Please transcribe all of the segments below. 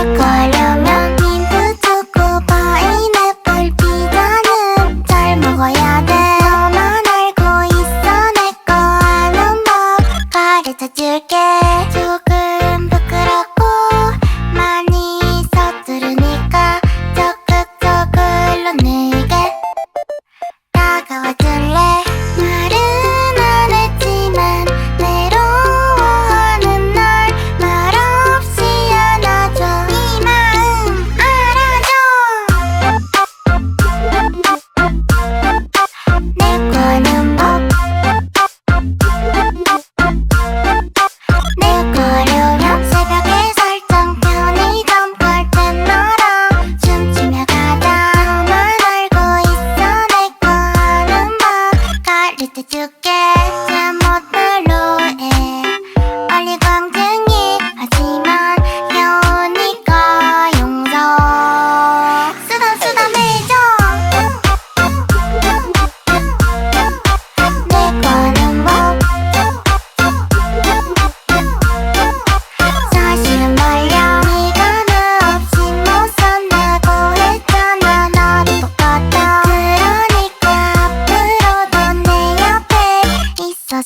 바꿔려면 민트 초코 파인애플 피자는 잘 먹어야 돼. 너만 알고 있어 내 거 아는 법 가르쳐줄게. 조금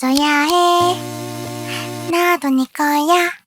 들어줘야 해. 나도 네 거야